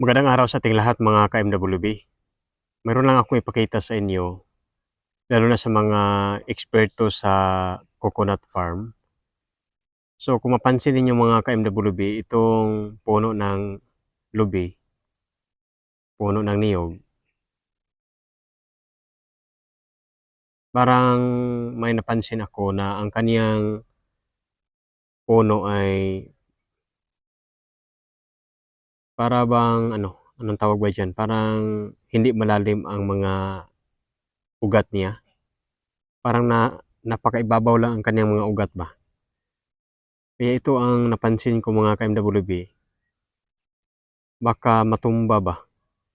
Magandang araw sa ating lahat mga ka-MWB. Meron lang akong ipakita sa inyo, lalo na sa mga eksperto sa coconut farm. So kung mapansin ninyo mga ka-MWB, itong puno ng lubi, puno ng niyog, parang may napansin ako na ang kaniyang puno ay para bang ano, anong tawag ba dyan? Parang hindi malalim ang mga ugat niya. Parang na napakaibabaw lang ang kanyang mga ugat ba. Kaya ito ang napansin ko mga ka-MWB. Baka matumba ba.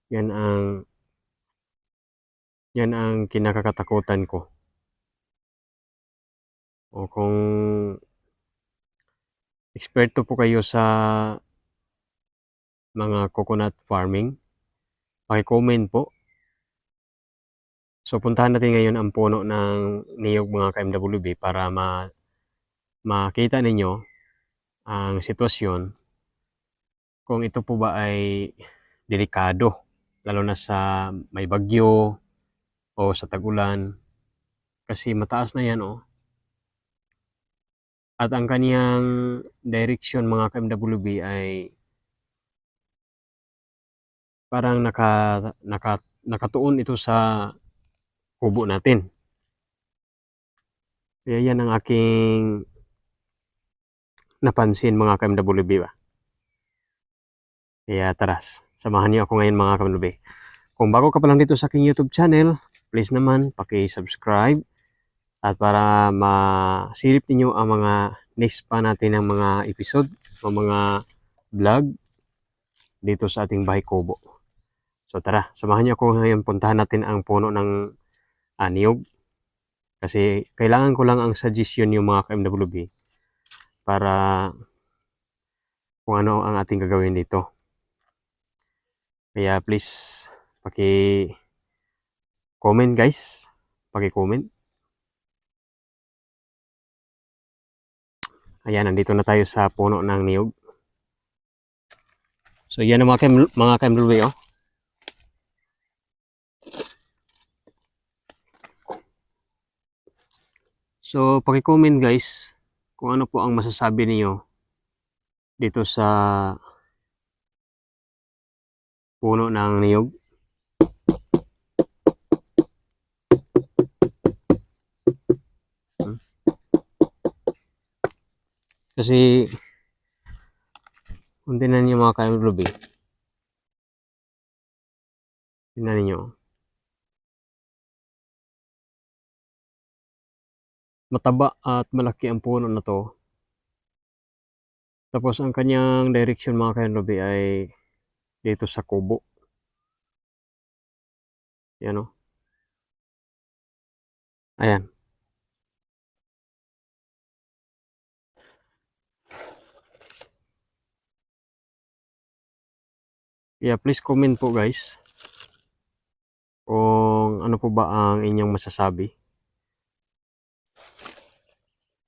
Yan ang yan ang kinakakatakutan ko. O kung eksperto po kayo sa mga coconut farming, paki-comment po. So puntahan natin ngayon ang puno ng niyog mga ka-MWB para ma makita ninyo ang sitwasyon kung ito po ba ay delikado lalo na sa may bagyo o sa tagulan kasi mataas na yan oh. At ang kaniyang direction mga ka-MWB ay parang naka, naka, nakatuon ito sa kubo natin. Kaya yan ang aking napansin mga ka-MWB ba. Kaya taras, samahan niyo ako ngayon mga ka-MWB. Kung bago ka pa lang dito sa aking YouTube channel, please naman paki-subscribe at para masilip ninyo ang mga next pa natin ng mga episode o mga vlog dito sa ating bahay kubo. So tara, samahan niyo ako ngayon puntahan natin ang puno ng aniyog. Kasi kailangan ko lang ang suggestion yung mga ka-MWB para kung ano ang ating gagawin dito. Kaya please, paki comment guys, paki comment. Ayan, nandito na tayo sa puno ng niyog. So yan ang mga, mga ka-MWB oh. So, paki-comment guys kung ano po ang masasabi niyo dito sa puno ng niyog. Hmm? Kasi kung tinan niyo mga ka-MWB, tinan niyo, mataba at malaki ang puno na to. Tapos ang kanyang direction mga ka-MWB ay dito sa kubo. Yan o. Ayan. Kaya please comment po guys kung ano po ba ang inyong masasabi.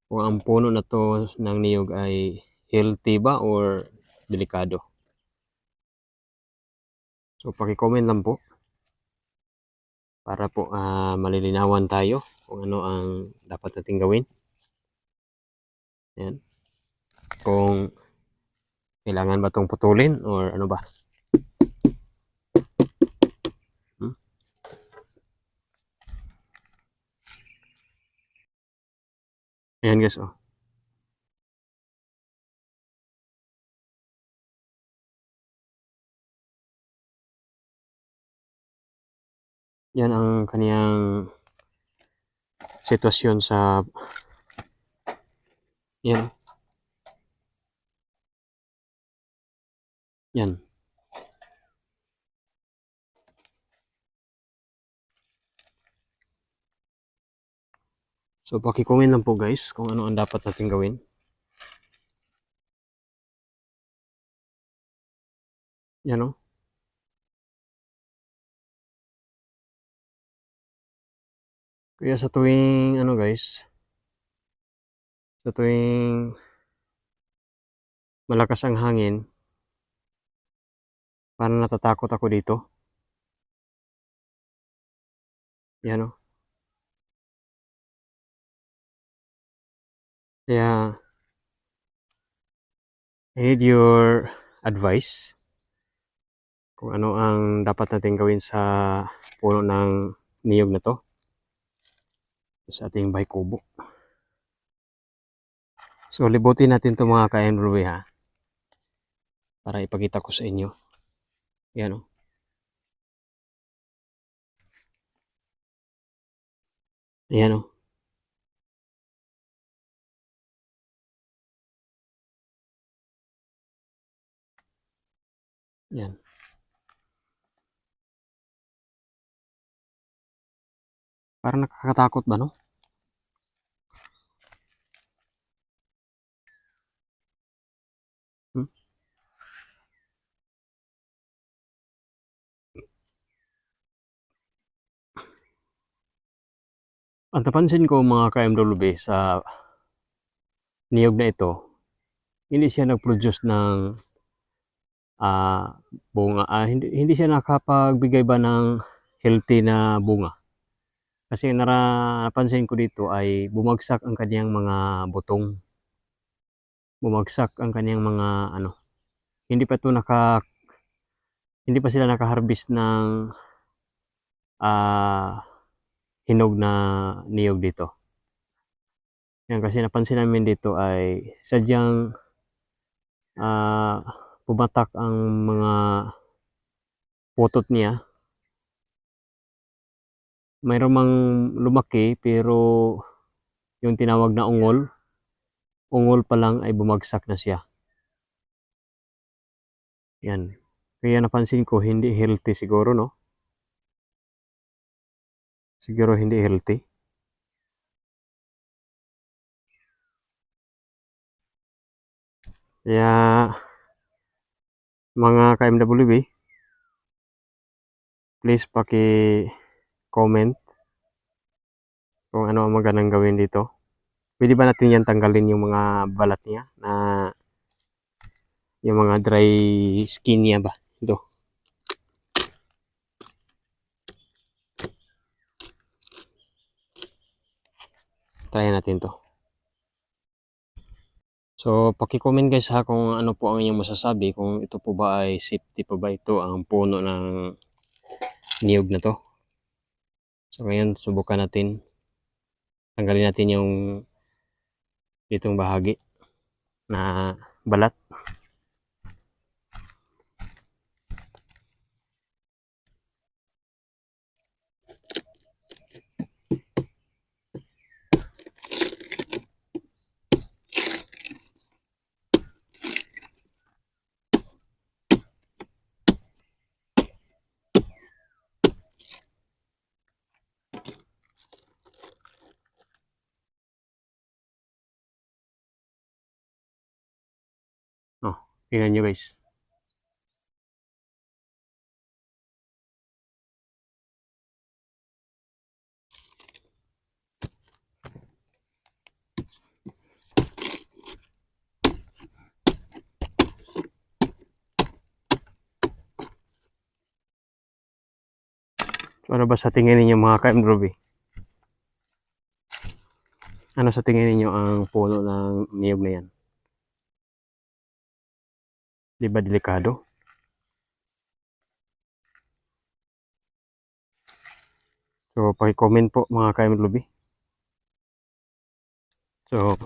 Kung ang puno na to ng niyog ay healthy ba or delikado. So paki-comment lang po para po ah, malilinawan tayo kung ano ang dapat nating gawin. Yan. Kung kailangan ba itong putulin or ano ba. Ayan guys oh. Yan ang kaniyang sitwasyon sa yan. Yan. So paki-comment lang po guys kung ano ang dapat natin gawin. Yan oh. Kaya sa tuwing ano guys, sa tuwing malakas ang hangin, Parang natatakot ako dito. Yan o. Kaya, I need your advice kung ano ang dapat natin gawin sa puno ng niyog na to sa ating bahay kubo. So, libutin natin to mga ka-MW ha para ipakita ko sa inyo. Yan o. Ayan o. Yan. Parang nakakatakot ba no? Hmm? Ang napansin ko mga ka-MWB sa niyog na ito, hindi siya nag-produce ng ah bunga. Ah, hindi, hindi siya nakapagbigay ba ng healthy na bunga. Kasi nara, napansin ko dito ay bumagsak ang kanyang mga butong. Bumagsak ang kanyang mga ano. Hindi pa ito naka hindi pa sila naka-harvest ng ah hinog na niyog dito. Yan kasi napansin namin dito ay sadyang ah pumatak ang mga putot niya. Mayroon mang lumaki pero yung tinawag na ungol, ungol pa lang ay bumagsak na siya. Yan. Kaya napansin ko hindi healthy siguro no? Siguro hindi healthy. Kaya mga ka-MWB, please paki-comment kung ano ang magandang gawin dito. Pwede ba natin yan tanggalin yung mga balat niya na yung mga dry skin niya ba? Ito. Try natin to. So, paki-comment guys ha kung ano po ang inyong masasabi kung ito po ba ay safety pa ba ito ang puno ng niyog na to. So, ngayon subukan natin. Tanggalin natin yung ditong bahagi na balat. Tingnan nyo guys. So, ano ba sa tingin ninyo mga ka-MWB? Ano sa tingin ninyo ang puno ng niyog na yan? Di ba delikado? So, paki-comment po mga ka-MWB. So,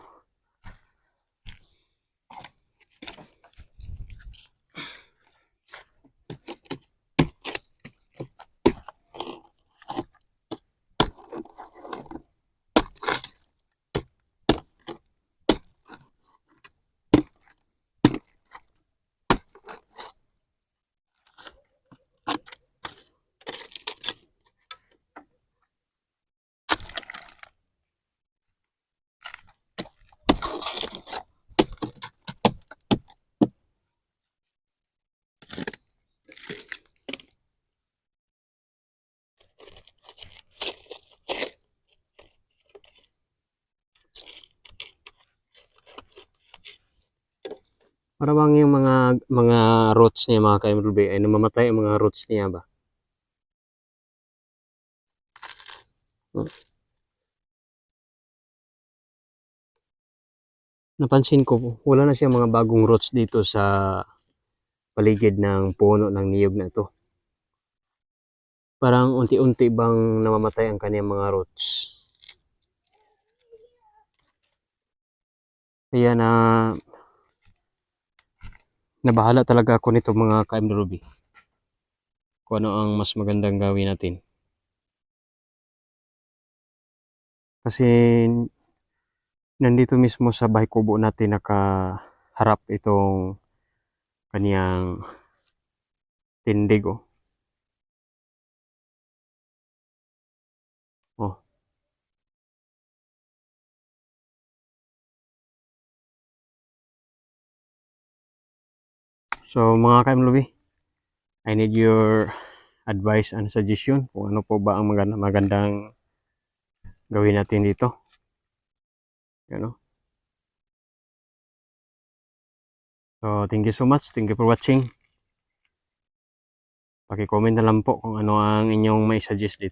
Para yung mga mga roots niya mga ka-MLB ay namamatay ang mga roots niya ba? Hmm. Napansin ko, wala na siya mga bagong roots dito sa paligid ng puno ng niyog na ito. Parang unti-unti bang namamatay ang kanyang mga roots. Kaya na nabahala talaga ako nito mga ka-MLB. Kung ano ang mas magandang gawin natin. Kasi nandito mismo sa bahay kubo natin nakaharap itong kaniyang tindig. Oh. So mga ka-MLB, I need your advice and suggestion kung ano po ba ang maganda, magandang gawin natin dito. Yan oh. So, thank you so much. Thank you for watching. Paki-comment na lang po kung ano ang inyong may suggest dito.